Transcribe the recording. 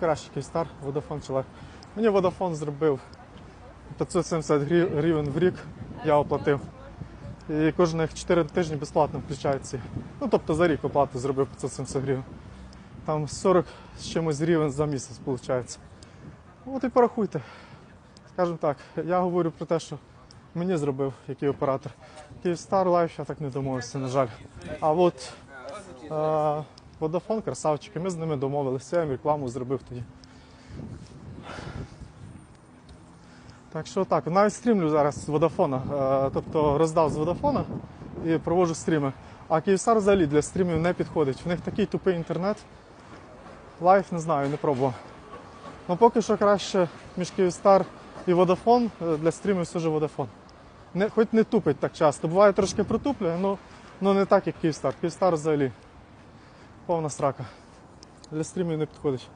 краще Київстар, Vodafone Life. Мені Vodafone зробив 570 гривень в рік, я оплатив. І кожних 4 тижні безплатно включається. Ну тобто за рік оплату зробив 570 гривень. Там 40 з чимось гривень за місяць виходить. От і порахуйте. Скажімо так, я говорю про те, що мені зробив який оператор. Київстар Лайф я так не домовився, на жаль. А от е, Vodafone, красавчики, ми з ними домовилися, я їм рекламу зробив тоді. Так що так, навіть стрімлю зараз з Vodafone, е, тобто роздав з Vodafone і проводжу стріми. А Київстар взагалі для стрімів не підходить. В них такий тупий інтернет. Лайф не знаю, не пробував. Ну поки що краще між Київстар і Vodafone е, для стрімів все ж Vodafone. Не, хоч не тупить так часто. Буває трошки протуплює, але ну, не так, як Київстар. Київстар взагалі повна страка. Для стрімів не підходить.